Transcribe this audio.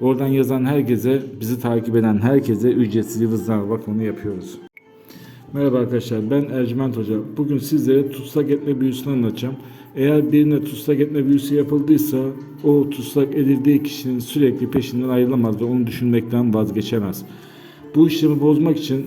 Oradan yazan herkese, bizi takip eden herkese ücretsiz yıldızname bakımını yapıyoruz. Merhaba arkadaşlar ben Ercüment Hoca. Bugün sizlere tutsak etme büyüsünü anlatacağım. Eğer birine tutsak etme büyüsü yapıldıysa o tutsak edildiği kişinin sürekli peşinden ayrılamaz ve onu düşünmekten vazgeçemez. Bu işlemi bozmak için